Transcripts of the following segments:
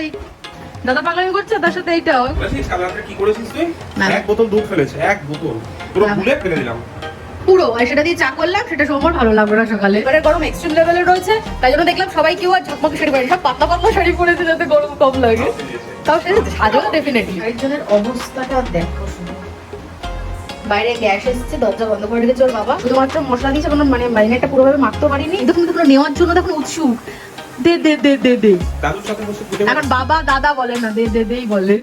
এই দাদা পাগলামি করছে? তার সাথে এইটাও। কি করেছিস তুই? এক বোতল দুধ ফেলেছে এক বোতল। পুরো ভুলে ফেলে দিলাম। পুরো আর সেটা দিয়ে চা করলাম সেটা সোমবার ভালো লাগল না সকালে। এবারে গরম এক্সট্রিম লেভেলে রয়েছে তাই জন্য দেখলাম সবাই কেউ আর ঝকমকে শাড়ি পরে সব পাতলা পাতলা শাড়ি পরেছে যাতে গরম কম লাগে। তাও সে সাজো ডেফিনেটলি একজনের অবস্থাটা দেখো বাইরে গ্যাস এসেছে দরজা বন্ধ করে রেখেছে ওর বাবা। শুধুমাত্র মশলা দিয়েছে কোনো মানে মারিনেটটা পুরোভাবে মাখতে পারিনি। দেখুন দেখুন নেওয়ার জন্য দেখুন উৎসুক। দে দে দে দে দে। দাদুর সাথে বসে এখন বাবা দাদা বলে না দে দে দেই বলে।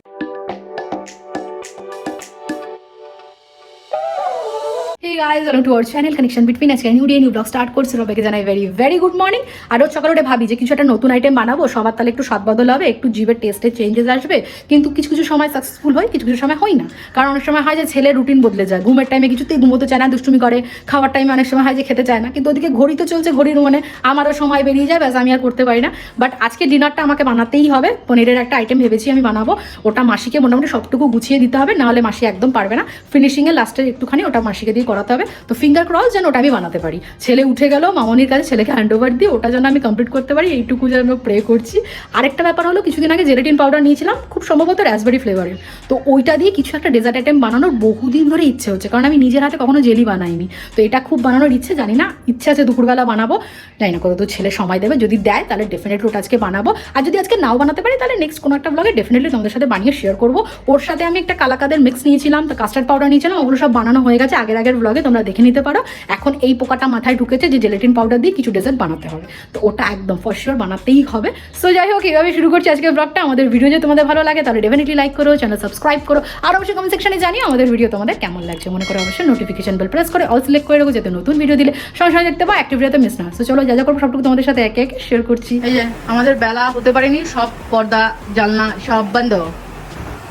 Guys, welcome to our channel Connection Between আজকে new day new blog start করছি। সবাইকে জানাই ভেরি ভেরি গুড মর্নিং আর রোজ সকালে উঠে ভাবি যে কিছু একটা নতুন আইটেম বানাবো সবার তাহলে একটু স্বাদ বদল হবে একটু জিভের টেস্টে চেঞ্জেস আসবে। কিন্তু কিছু কিছু সময় সাকসেসফুল হয় কিছু কিছু সময় হয় না। কারণ অনেক সময় হয় যে ছেলে রুটিন বদলে যায়। ঘুমের টাইমে কিছুতেই ঘুমোতে চায় না দুষ্টুমি করে। খাওয়ার টাইমে অনেক সময় হয় যে খেতে চায় না। কিন্তু ওদিকে ঘড়ি তো চলছে ঘড়ির মানে আমারও সময় বেরিয়ে যায় ব্যাস আমি আর করতে পারি না। বাট আজকে ডিনারটা আমাকে বানাতেই হবে। পনিরের একটা আইটেম ভেবেছি আমি বানাবো। ওটা মাসিকে মোটামুটি সবটুকু গুছিয়ে দিতে হবে নাহলে মাসি একদম পারবে না। ফিনিশিংয়ে লাস্টে একটুখানি ওটা মাসিকে দিয়ে করাতে হবে। তো ফিঙ্গার ক্রস যেন ওটা আমি বানাতে পারি। ছেলে উঠে গেল, মামনির কাছে ছেলেকে হ্যান্ড ওভার দিয়ে ওটা যেন আমি কমপ্লিট করতে পারি, এইটুকু যেন প্রে করছি। আরেকটা ব্যাপার হলো, কিছুদিন আগে জেলেটিন পাউডার নিয়েছিলাম, খুব সম্ভবত র্যাসবেরি ফ্লেভারের তো ওইটা দিয়ে কিছু একটা ডেজার্ট আইটেম বানানোর বহুদিন ধরে ইচ্ছে হচ্ছে, কারণ আমি নিজের হাতে কখনো জেলি বানাইনি। তো এটা খুব বানানোর ইচ্ছে, জানি না, ইচ্ছে আছে দুপুরবেলা বানাবো। জানি না কত ছেলে সময় দেবে, যদি দেয় তাহলে ডেফিনেটলি ওটা আজকে বানাবো। আর যদি আজকে নাও বানাতে পারি, তাহলে নেক্সট কোনো একটা ব্লগে ডেফিনেটলি তোমাদের সাথে বানিয়ে শেয়ার করব। ওর সাথে আমি একটা কালাকাদের মিক্স নিয়েছিলাম, তো কাস্টার্ড পাউডার নিয়েছিলাম, ওগুলো সব বানানো হয়ে গেছে, আগের আগের ব্লগে তোমরা দেখে নিতে পারো। এখন এই পোকাটা মাথায় ঢুকেছে যে জেলেটিন পাউডার দিয়ে কিছু ডেজার্ট বানাতে হবে। তো ওটা একদম ফর বানাতেই হবে। সো যাই হোক, এইভাবে শুরু করছি আজকের ব্লগটা আমাদের ভিডিও যদি তোমাদের ভালো লাগে, তাহলে ডেফিনেটলি লাইক করো চ্যানেল সাবস্ক্রাইব করো। আর অবশ্যই কমেন্ট সেকশনে জানিও আমাদের ভিডিও তোমাদের কেমন লাগছে। মনে করো অবশ্যই নোটিফিকেশন বেল প্রেস করে অল সিলেক্ট করে রাখো, যাতে নতুন ভিডিও দিলে সঙ্গে সঙ্গে দেখতে পাও অ্যাক্টিভ ভিডিওতে মিস না তো চলো, যা যা করব সবটুকু তোমাদের সাথে একে একে শেয়ার করছি। এই যে, আমাদের বেলা হতে পারেনি, সব পর্দা, জানলা সব বন্ধ।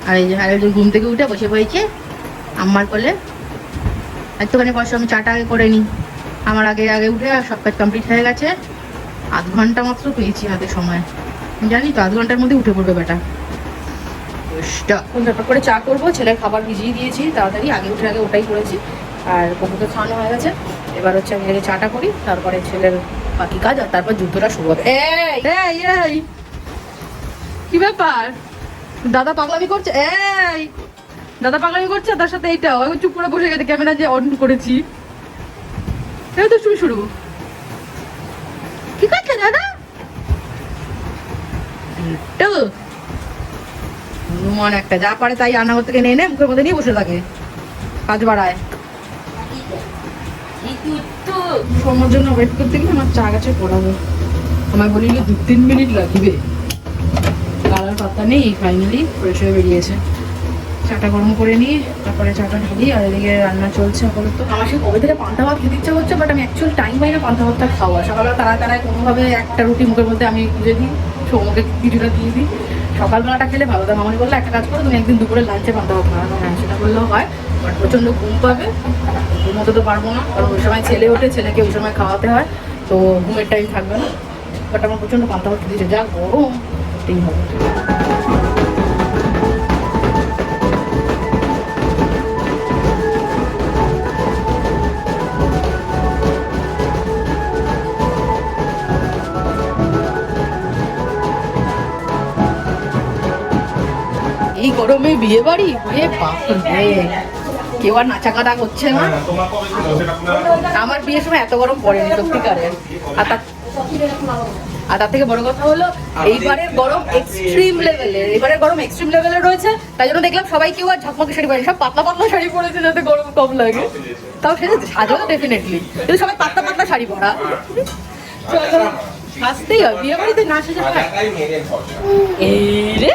আর এই যে ঘুম থেকে উঠে বসে পড়েছে আমার কোলে। একটুখানি কষ্ট আমি চাটা আগে করে নিই। আমার আগে আগে উঠে আর সব কাজ কমপ্লিট হয়ে গেছে। আধ ঘণ্টা মাত্র পেয়েছি হাতে সময়। জানি তো আধ ঘণ্টার মধ্যে উঠে পড়বে বেটা তারপর করে চা করব ছেলের খাবার ভিজিয়ে দিয়েছি তাড়াতাড়ি আগে উঠে আগে ওটাই করেছি। আর কপুকে খাওয়ানো হয়ে গেছে। এবার হচ্ছে আমি আগে চাটা করি তারপরে ছেলের বাকি কাজ আর তারপর জুতোটা শুরু হবে। কি ব্যাপার? দাদা পাগলামি করছে? এই! দাদা পাগলামি করছে? তার সাথে এইটাও। আমি চুপ করে বসে গেছে, ক্যামেরা যে অন করেছি। এই তো শুরু শুরু। কি করছে দাদা? তো হনুমান একটা, যা পারে তাই রান্নাঘর থেকে নিয়ে নে, মুখের মধ্যে নিয়ে বসে থাকে। কাজ বাড়ায়। সময়ের জন্য ওয়েট করতে গেলে আমার চা গাছে পড়াবো। আমায় বলি দু তিন মিনিট লাগবে। কালার পাত্তা নেই ফাইনালি ফ্রেশ হয়ে বেরিয়েছে। চাটা গরম করে নিয়ে, তারপরে চাটা ঢালি আর এদিকে রান্না চলছে আপাতত। আমার সে কবে থেকে পান্তা ভাত খেতে ইচ্ছা হচ্ছে বাট আমি অ্যাকচুয়াল টাইম পাই না পান্তা ভাতটা খাওয়া। সকালবেলা তারা তারায় কোনোভাবে একটা রুটি মুখের মধ্যে আমি খুঁজে দিই সৌমকে কিছুটা দিয়ে দিই। সকালবেলাটা খেলে ভালো দাম আমার বলল, একটা কাজ করো, তুমি একদিন দুপুরে লাঞ্চে পান্তা ভাত খাওয়ানো হ্যাঁ সেটা করলেও হয় বাট প্রচণ্ড ঘুম পাবে। ঘুমোতে তো পারব না, কারণ ওই সময় ছেলে ওঠে, ছেলেকে ওই সময় খাওয়াতে হয়, তো ঘুমের টাইম থাকবে না। বাট আমার প্রচণ্ড পান্তা ভাত খেতে যা গরম করতেই হবে। গরমে বিয়ে বাড়ি? এ বাপরে কেউ আর নাচা কাটা করছে না? আমার বিয়ের সময় এত গরম পড়েনি সত্যিকারের আর তার আর তার থেকে বড় কথা হলো এইবারের গরম এক্সট্রিম লেভেলের এবারের গরম এক্সট্রিম লেভেলের রয়েছে। তাই জন্য দেখলাম সবাই কেউ আর ঝকমকে শাড়ি পরে সব পাতলা পাতলা শাড়ি পরেছে যাতে গরম কম লাগে। তাও সে সাজো ডেফিনেটলি কিন্তু সবাই পাতলা পাতলা শাড়ি পরা। চলো সাজতেই হয়। বিয়ে বাড়িতে না সেজে এই রে।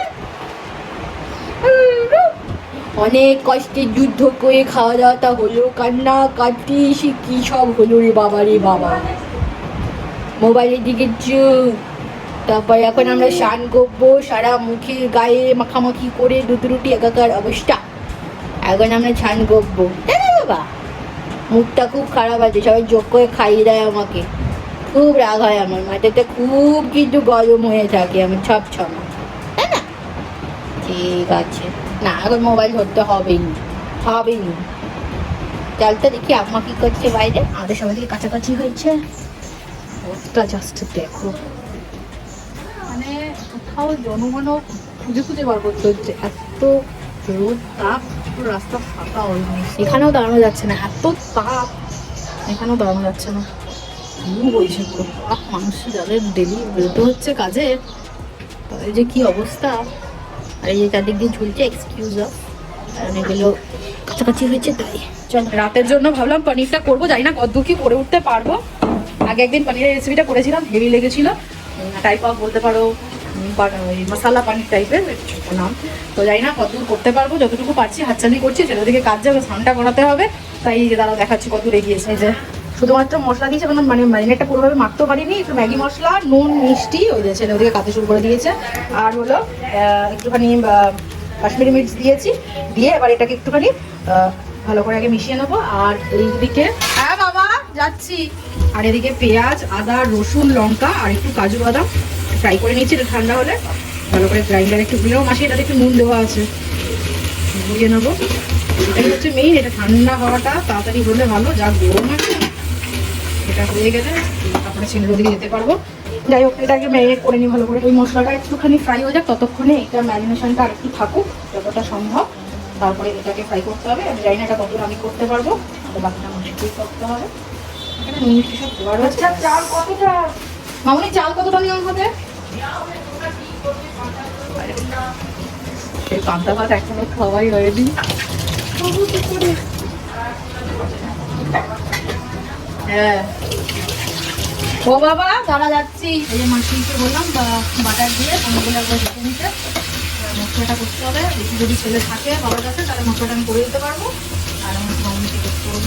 অনেক কষ্টে যুদ্ধ করে খাওয়া দাওয়াটা হলো কান্না কাটি সে কি সব হলো রে বাবা রে বাবা। মোবাইলের দিকে চুপ। তারপর এখন আমরা স্নান করব, সারা মুখে গায়ে মাখামাখি করে দুধ রুটি, একাকার অবস্থা। এখন আমরা স্নান করব। বাবা, মুখটা খুব খারাপ আছে, সবাই যোগ করে খাইয়ে দেয় আমাকে। খুব রাগ হয় আমার, মাথাটা খুব কিন্তু গরম হয়ে থাকে আমার ছপ ছমা তাই না? ঠিক আছে। না এখন মোবাইল ধরতে হবেই হবেই। চলতে দেখি আম্মা কি করছে বাইরে। আমাদের সবাই থেকে কাছাকাছি হয়েছে। ওটা জাস্ট দেখো। মানে কোথাও জনগণ খুঁজে খুঁজে বার করতে হচ্ছে। এত রোদ তাপ রাস্তা ফাঁকা হয়নি এখানেও দাঁড়ানো যাচ্ছে না এত তাপ। এখানেও দাঁড়ানো যাচ্ছে না। বইছে পুরো। মানুষ যাদের ডেলি বেরোতে হচ্ছে কাজে তাদের যে কি অবস্থা? আর এই যে চারদিক দিয়ে ঝুলছে এক্সকিউজ অফ কাছাকাছি হয়েছে তাই। চল, রাতের জন্য ভাবলাম পনিরটা করব, জানি না কত কি করে উঠতে পারব। আগে একদিন পনিরের রেসিপিটা করেছিলাম হেভি লেগেছিল। টাইপ অফ বলতে পারো মশালা পানির টাইপের নাম। তো জানি না কতদূর করতে পারব, যতটুকু পারছি হাতচালি করছি সেটাদিকে কাজ যাবে, স্নানটা করাতে হবে। তাই যে দাঁড়া দেখাচ্ছি কত এগিয়েছে যে শুধুমাত্র মশলা দিয়েছে, কোনো মানে ম্যারিনেটটা পুরোভাবে মাখতে পারিনি, একটু ম্যাগি মশলা, নুন, মিষ্টি, ওই যে ছেলে ওদিকে কাতে শুরু করে দিয়েছে, আর হলো একটুখানি কাশ্মীরি মির্চ দিয়েছি, দিয়ে এবার এটাকে একটুখানি ভালো করে আগে মিশিয়ে নেব, আর এইদিকে হ্যাঁ বাবা, যাচ্ছি। আর এদিকে পেঁয়াজ, আদা, রসুন, লঙ্কা, আর একটু কাজু বাদাম, ফ্রাই করে নিয়েছি এটা ঠান্ডা হলে, ভালো করে গ্রাইন্ডার একটু ঘুরেও মাসি এটাতে একটু নুন দেওয়া আছে ঘুরিয়ে নেব। এটাই হচ্ছে মেইন এটা ঠান্ডা হওয়াটা তাড়াতাড়ি হলে ভালো, যা গরম আছে। এটা হয়ে গেলে তারপরে ছেলের ওদিকে যেতে পারব। যাই হোক এটাকে ম্যারিনেট করে নিই ভালো করে। ওই মশলাটা একটুখানি ফ্রাই হয়ে যাক ততক্ষণে এটা ম্যারিনেশনটা আর একটু থাকুক যতটা সম্ভব। তারপরে এটাকে ফ্রাই করতে হবে। আমি জানি না এটা কতটা আমি করতে পারব আর বাকিটা মুশকিল করতে হবে। এখানে নুন মিষ্টি সব দেওয়া রয়েছে চাল কতটা? মামনি চাল কতটা নিয়ম হবে? এই পান্তা ভাত এখনও খাওয়াই হয়নি। হ্যাঁ। ও বাবা দাঁড়া যাচ্ছি। এই যে মাসিকে বললাম বা- বাটার দিয়ে পনেরোগুলো একবার দেখে নিতে মশলাটা করতে হবে। যদি ছেলে থাকে বাবার কাছে তাহলে মশলাটা আমি করে দিতে পারব। আর আমার মামনিকে করতে পারব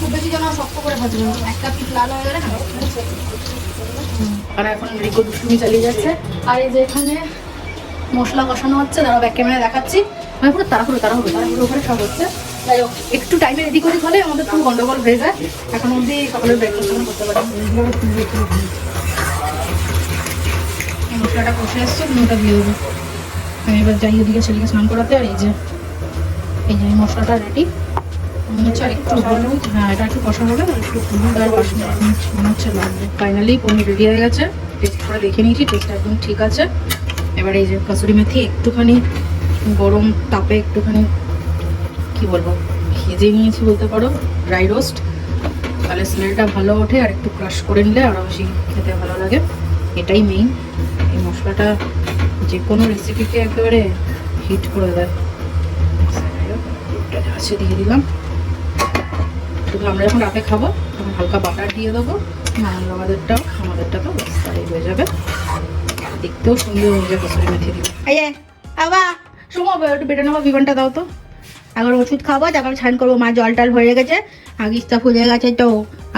খুব বেশি যেন শক্ত করে ভাজবে। একটা পিস লাল হয়ে গেলে না আর এখন রিকো দুষ্টুমি চালিয়ে যাচ্ছে। আর এই যে এখানে মশলা কষানো হচ্ছে দাঁড়া ব্যাক ক্যামেরা দেখাচ্ছি। মানে পুরো তাড়াহুড়ো তাড়াহুড়ো তাড়াহুড়ো করে সব হচ্ছে। একটু টাইমে রেডি করে হলে আমাদের পুরো গন্ডগোল হয়ে যায়। এখন অবধি সকালের ব্রেকফাস্ট করতে পারি মশলাটা কষে ওটা দিয়ে দেবো। এবার যাই ওদিকে ছেলেকে স্নান করাতে, আর এই যে এই যে মশলাটা রেডি মনে হচ্ছে আর একটু হ্যাঁ এটা একটু কষা হবে একটু মনে হচ্ছে ফাইনালি রেডি হয়ে গেছে। টেস্ট করে দেখে নিয়েছি একদম ঠিক আছে। এবার এই যে কাসুরি মেথি একটুখানি গরম তাপে একটুখানি কি বলব? ভেজে নিয়েছি বলতে পারো ড্রাই রোস্ট তাহলে স্মেলটা ভালো ওঠে আর একটু ক্রাশ করে নিলে আরও বেশি খেতে ভালো লাগে। এটাই মেইন এই মশলাটা যে কোনো রেসিপিকে একেবারে হিট করে দেয়। আছে দিয়ে দিলাম। শুধু আমরা যখন রাতে খাব তখন হালকা বাটার দিয়ে দেবো। আমাদেরটাও আমাদেরটা তো তাই হয়ে যাবে। দেখতেও সুন্দর হয়ে যাবে কসুরি মেথি দিয়ে এই আবা! সময় একটু বেটে নেব বিমানটা দাও তো। এখন ওষুধ খাব তারপর স্নান করব। মা জল টল হয়ে গেছে আগিসটা খুলে গেছে তো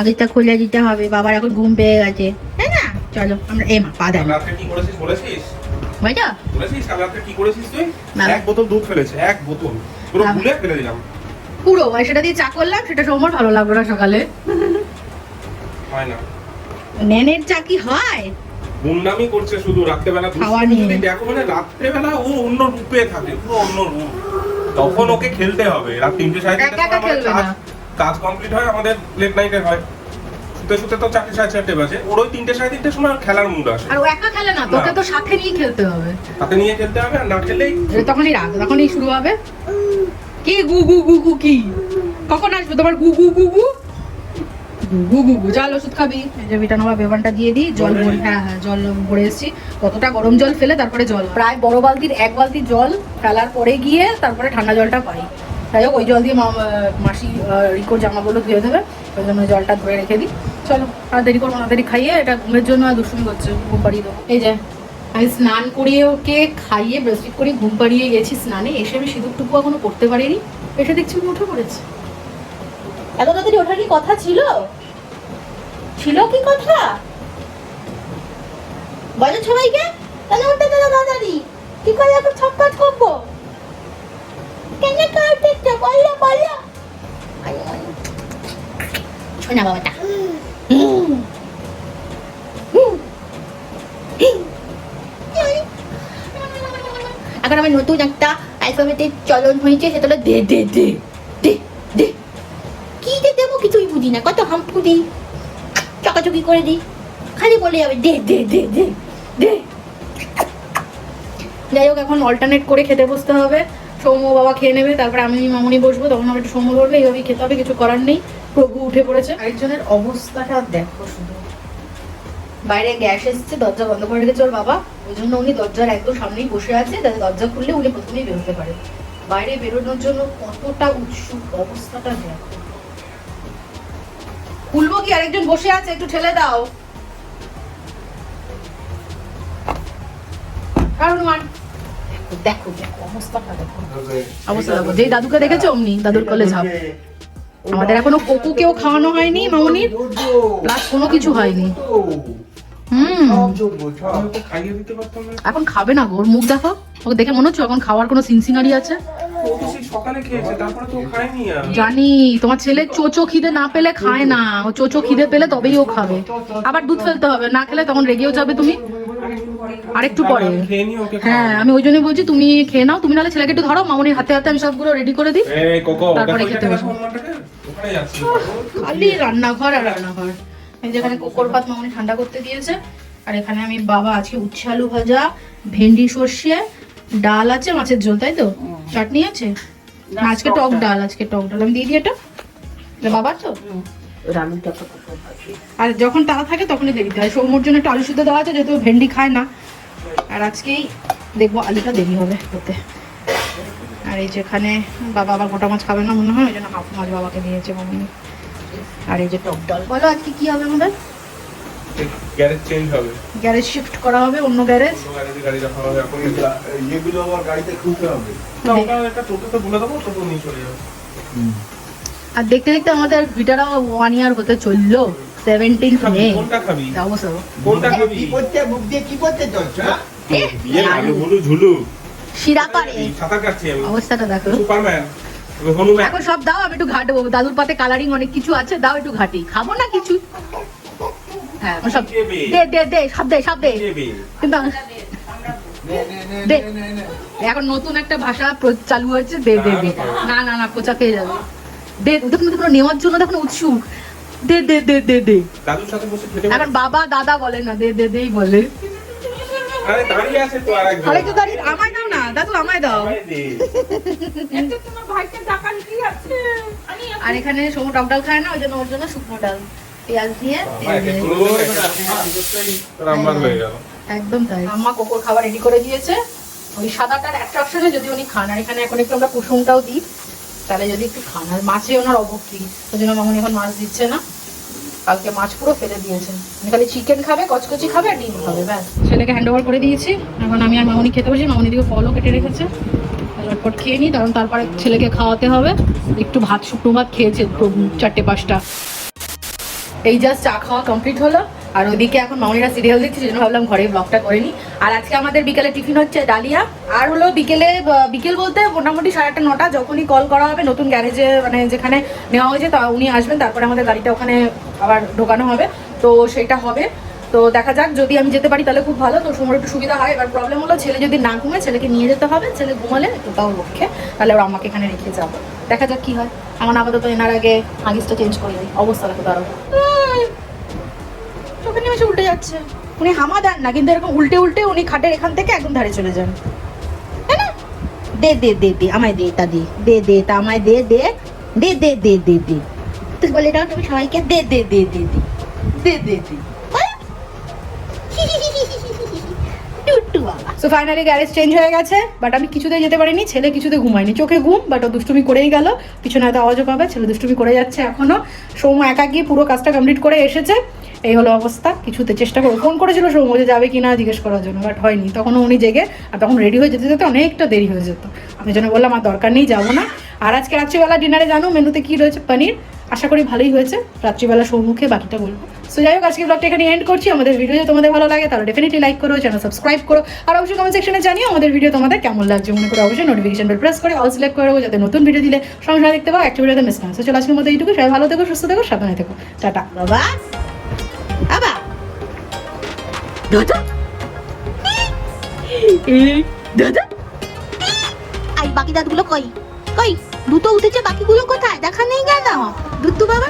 আগিসটা খুলে দিতে হবে বাবার এখন ঘুম পেয়ে গেছে তাই না? চলো আমরা এ মা পা দেয় কি করেছিস বলেছিস? বুঝছ বলেছিস কাল রাত্রে কি করেছিস তুই? এক বোতল দুধ ফেলেছে এক বোতল। পুরো না। ফেলে দিলাম। পুরো সেটা দিয়ে চা করলাম সেটা সময় ভালো লাগল না সকালে। হয় না। নেনের চা কি হয়? গুন্ডামি করছে শুধু রাত্রেবেলা খাওয়া নিয়ে। দেখো মানে রাত্রেবেলা ও অন্য রূপে থাকে পুরো অন্য রূপ। তখন ওকে খেলতে হবে। রাত তিনটে সাড়ে তিনটে কাজ কমপ্লিট হয় আমাদের লেট নাইটে হয়। শুতে শুতে তো চারটে সাড়ে চারটে বাজে। ওর ওই তিনটে সাড়ে তিনটের সময় খেলার মুড আসে। আর ও একা খেলে না তোকে তো সাথে নিয়ে খেলতে হবে। সাথে নিয়ে খেলতে হবে আর না খেলেই তখনই রাত তখনই শুরু হবে। কি গু গু গু গু কি? কখন আসবে? তোমার গু গু গু গু? চল ওষুধ খাবি? দিয়ে দিই। জল হ্যাঁ হ্যাঁ জল ভরে এসেছি। কতটা গরম জল ফেলে, তারপরে জল। প্রায় বড় বালতির এক বালতি জল ফেলার পরে গিয়ে তারপরে ঠান্ডা জলটা পাই। ওই জল দিয়ে মাসি রিকোর জামাগুলো ধুয়ে ওই জন্য জলটা ধরে রেখে দিই। চলো খাইয়ে এটা ঘুমের জন্য আর ঘুম পাড়িয়ে দেবো। এই যে, আমি স্নান করিয়ে ওকে খাইয়ে ব্রেস্টফিট করে ঘুম পাড়িয়ে গেছি স্নানে। এসে আমি সিঁদুরটুকু এখনও করতে পারিনি। এসে দেখছি উঠে পড়েছি এত তাড়াতাড়ি ওঠার কি কথা ছিল? ছিল কি কথা? বলো সবাইকে। তাহলে উঠতে দাদা তাড়াতাড়ি কি করে এখন সব কাজ করব? কেন কাটতে বলল বলল শোনা বাবাটা। এখন আমার নতুন একটা অ্যালফাবেটের চলন হয়েছে, সেটা হলো দে দে দে দে দে। কি যে দেবো কিছুই বুঝি না, কত হাম্পু দিই চকাচকি করে দিই। খালি বলে যাবে, দে দে দে দে দে। যাই হোক, এখন অল্টারনেট করে খেতে বসতে হবে। সৌম্য বাবা খেয়ে নেবে, তারপরে আমি মামনি বসবো, তখন আমার একটু সৌম্য করবে এইভাবেই খেতে হবে, কিছু করার নেই। প্রভু উঠে পড়েছে। আরেকজনের অবস্থাটা দেখো শুধু। বাইরে গ্যাস এসেছে, দরজা বন্ধ করে রেখেছে ওর বাবা। ওই জন্য উনি দরজার একদম সামনেই বসে আছে, যাতে দরজা খুললে উনি প্রথমেই বেরোতে পারে। বাইরে বেরোনোর জন্য কতটা উৎসুক অবস্থাটা দেখো। খুলবো কি আরেকজন বসে আছে? একটু ঠেলে দাও। কারণ দেখো দেখো অবস্থাটা দেখো। অবস্থা দেখো। যেই দাদুকে দেখেছ অমনি? দাদুর কলে ঝাপ। আমাদের এখনও কোকুকেও খাওয়ানো হয়নি মামনির। প্লাস কোনো কিছু হয়নি। হুম। এখন খাবে না গো। ওর মুখ দেখো। ওকে দেখে মনে হচ্ছে এখন খাওয়ার কোনো সিনসিনারি আছে? জানি তোমার ছেলে চোচো খিদে না পেলে খায় না। ও চোচো খিদে পেলে তবেই ও খাবে। আবার দুধ ফেলতে হবে না খেলে তখন রেগেও যাবে তুমি। আরেকটু পরে। হ্যাঁ আমি ওই জন্যই বলছি তুমি খেয়ে নাও তুমি নাহলে ছেলেকে একটু ধরো মামনির হাতে হাতে আমি সবগুলো রেডি করে দিই। তারপরে খেতে বসবো। খালি রান্নাঘর আর রান্নাঘর। এই যেখানে কোকর ভাত মামনি ঠান্ডা করতে দিয়েছে। আর এখানে আমি বাবা আজকে উচ্ছে আলু ভাজা ভেন্ডি সর্ষে ডাল আছে মাছের ঝোল তাই তো? চাটনি আছে? আজকে টক ডাল। আজকে টক ডাল। আমি দিয়ে দিই এটা? বাবার তো? আর যখন তারা থাকে তখনই দেরিতে হয়। সৌম্যর জন্য একটু আলু সিদ্ধ দেওয়া আছে যেহেতু ভেন্ডি খায় না। আর আজকেই দেখব আলুটা দেরি হবে হতে আর এই যেখানে বাবা আবার গোটা মাছ খাবে না মনে হয় ওই জন্য হাফ মাছ বাবাকে দিয়েছে মামনি আর এই যে টক ডাল। বলো আজকে কি হবে আমাদের? গ্যারেজ চেঞ্জ হবে। গ্যারেজ শিফট করা হবে অন্য গ্যারেজ অন্য গ্যারেজে গাড়ি রাখা হবে এখন এগুলো আমার গাড়িতে খুলতে হবে। না ওটা একটা টোটোতে বলে দেবো টোটো নিয়ে চলে যাবে। আর দেখতে দেখতে আমাদের ভিটারা ওয়ান ইয়ার হতে চলল সেভেন্টিন? মে কোনটা খাবি? অবশ্য। কোনটা খাবি? কি করতে মুখ দিয়ে কি করতে চলছ বিয়ে আলু হলু ঝুলু। শিরা পারে সাঁতার কাটছি আমি। অবস্থাটা দেখো। সুপারম্যান এখন সব দাও আমি একটু ঘাটবো। দাদুর পাতে কালারিং অনেক কিছু আছে দাও একটু ঘাটি। খাব না কিছু? হ্যাঁ সব দে দে দে সব দে সব দে কিন্তু দে। এখন নতুন একটা ভাষা চালু হয়েছে দে দে দে না না না পোচা খেয়ে যাবে দে দেখুন দেখুন নেওয়ার জন্য দেখুন উৎসুক দে দে দে দে দে দাদুর সাথে বসে খেতে এখন বাবা দাদা বলে না দে দে দেই বলে আরে দাঁড়িয়ে আছে তো আর আরে তো দাঁড়িয়ে আমায় দাও না দাদু আমায় দাও। আর এখানে টক ডাল খায় না ওই জন্য ওর জন্য শুকনো ডাল পেঁয়াজ দিয়ে একদম তাই। আম্মা কোকোর খাবার রেডি করে দিয়েছে। ওই সাদাটার অ্যাট্রাকশনে যদি উনি খান আর এখানে এখন একটু আমরা কুসুমটাও দিই তাহলে যদি একটু খান। আর মাছে ওনার অভক্তি ওই জন্য মামনি এখন মাছ দিচ্ছে না। কালকে মাছ পুরো ফেলে দিয়েছে উনি খালি চিকেন খাবে কচকচি খাবে আর ডিম খাবে ব্যাস। ছেলেকে হ্যান্ড ওভার করে দিয়েছি। এখন আমি আর মামনি খেতে বসি। মামনি দিকে ফলও কেটে রেখেছে। ঝটপট খেয়ে নিই। কারণ তারপরে ছেলেকে খাওয়াতে হবে। একটু ভাত শুকনো ভাত খেয়েছে চারটে পাঁচটা। এই জাস্ট চা খাওয়া কমপ্লিট হলো। আর ওদিকে এখন মামনিরা সিরিয়াল দেখছে সেজন্য ভাবলাম ঘরে ব্লগটা করে নিই। আর আজকে আমাদের বিকেলে টিফিন হচ্ছে ডালিয়া। আর হলো বিকেলে বিকেল বলতে মোটামুটি সাড়ে আটটা, নটা, যখনই কল করা হবে, নতুন গ্যারেজে মানে যেখানে নেওয়া হয়েছে, তা উনি আসবেন। তারপরে আমাদের গাড়িটা ওখানে আবার ঢোকানো হবে। তো সেটা হবে। তো দেখা যাক, যদি আমি যেতে পারি তাহলে খুব ভালো। তো সময় একটু সুবিধা হয়। এবার প্রবলেম হলো, ছেলে যদি না ঘুমে, ছেলেকে নিয়ে যেতে হবে। ছেলে ঘুমালে একটু তাও রক্ষে তাহলে ওরা আমাকে এখানে রেখে যাব। দেখা যাক কি হয়। আমার আপাতত এনার আগে হাগিসটা চেঞ্জ করে দিই। অবস্থা দেখো দাঁড়াবো চোখে উল্টে যাচ্ছে উনি হামা দেন না কিন্তু এরকম উল্টে উল্টে উনি খাটের এখান থেকে একদম ধারে চলে যান? দে দে দে দে আমায় দে এটা দে দে দে এটা আমায় দে দে দে দে দে দে দে তুই বলে দাও তুমি সবাইকে দে দে দে দে দে দে দে দে সো ফাইনালি গ্যারেজ চেঞ্জ হয়ে গেছে বাট আমি কিছুতে যেতে পারিনি ছেলে কিছুতে ঘুমায়নি চোখে ঘুম বাট ও দুষ্টুমি করেই গেল পিছনে হয়তো আওয়াজও পাবে ছেলে দুষ্টুমি করে যাচ্ছে এখনও সৌম একা গিয়ে পুরো কাজটা কমপ্লিট করে এসেছে এই হলো অবস্থা, কিছুতে চেষ্টা করো, ফোন করেছিল সৌম যে যাবে কি না জিজ্ঞেস করার জন্য বাট হয়নি। তখনও উনি জেগে, আর তখন রেডি হয়ে যেতে যেতে অনেকটা দেরি হয়ে যেত। আমি জন্য বললাম, আর দরকার নেই, যাব না। আর আজকে রাত্রিবেলা ডিনারে জানো, মেনুতে কি রয়েছে? পনির। আশা করি ভালোই হয়েছে। রাত্রিবেলা সৌমুখে বাকিটা বলব। সো যাই হোক আজকে ব্লগটা এখানে এন্ড করছি। আমাদের ভিডিও যদি তোমাদের ভালো লাগে, তাহলে ডেফিনেটলি লাইক করো চ্যানেল সাবস্ক্রাইব করো, আর অবশ্যই কমেন্ট সেকশনে জানিও আমাদের ভিডিও তোমাদের কেমন লাগছে। মনে করে অবশ্যই নোটিফিকেশন বেল প্রেস করে অল সিলেক্ট করো যাতে নতুন ভিডিও দিলে সঙ্গে দেখতে পাও একটা ভিডিওতে মিস না। So, চলো, আজকের মতো এইটুকু সবাই ভালো থেকো, সুস্থ থেকো, সাবধানে থেকো। টাটা। বাবা। দাদা? দাদা? আই, বাকি দাঁতগুলো কই? কই? দুটো উঠেছে, বাকিগুলো কোথায়? দেখা নেই কেন? দুধ বাবা?